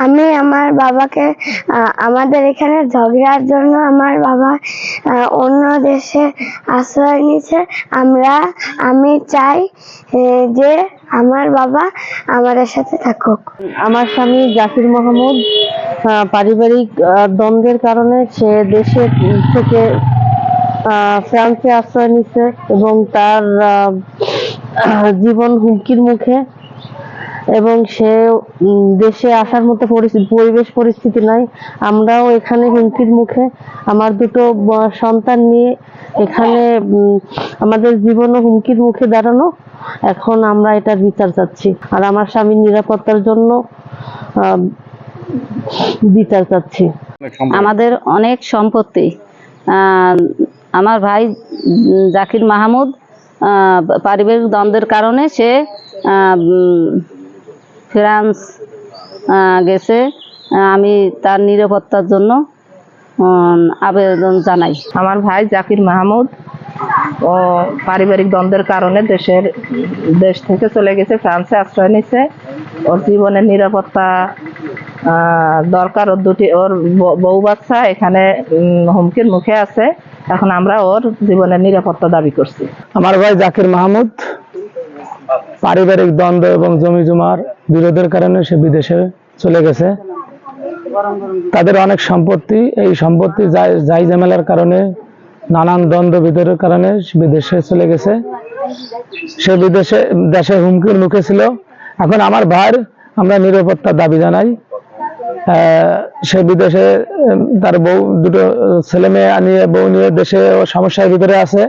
আমি আমার বাবাকে আমাদের এখানে ঝগড়ার জন্য আমার বাবা অন্য দেশে আশ্রয় নিছে আমরা আমি চাই যে আমার বাবা আমাদের সাথে থাকুক। আমার স্বামী জাকির মাহমুদ আহ, পারিবারিক দ্বন্দ্বের কারণে সে দেশে থেকে ফ্রান্সে আশ্রয় নিচ্ছে এবং তার জীবন হুমকির মুখে এবং সে দেশে আসার মতো পরিস্থিতি পরিবেশ পরিস্থিতি নাই। আমরাও এখানে হুমকির মুখে। আমার দুটো সন্তান নিয়ে এখানে আমাদের জীবনও হুমকির মুখে দাঁড়ানো। এখন আমরা এটার বিচার চাচ্ছি। আর আমার স্বামীর নিরাপত্তার জন্য বিচার চাচ্ছি। আমাদের অনেক সম্পত্তি। আমার ভাই জাকির মাহমুদ আহ, পারিবারিক দ্বন্দ্বের কারণে সে আহ, উম, ফ্রান্স গেছে। আমি তার নিরাপত্তার জন্য আবেদন জানাই। আমার ভাই জাকির মাহমুদ ও পারিবারিক দ্বন্দ্বের কারণে দেশের দেশ থেকে চলে গেছে ফ্রান্সে আশ্রয় নিছে। ওর জীবনের নিরাপত্তা দরকার। ওর দুটি ওর বউ বাচ্চা এখানে হুমকির মুখে আছে। এখন আমরা ওর জীবনের নিরাপত্তা দাবি করছি। আমার ভাই জাকির মাহমুদ পারিবারিক দ্বন্দ্ব এবং জমি জমার বিরোধের কারণে সে বিদেশে চলে গেছে। তাদের অনেক সম্পত্তি, এই সম্পত্তি যাই ঝামেলার কারণে, নানান দ্বন্দ্ব বিধের কারণে বিদেশে চলে গেছে। সে বিদেশে, দেশে হুমকির মুখে ছিল। এখন আমার ভাইয়ের আমরা নিরাপত্তার দাবি জানাই। সে বিদেশে তার বউ, দুটো ছেলে মেয়ে নিয়ে, বউ নিয়ে দেশে সমস্যার ভিতরে আছে।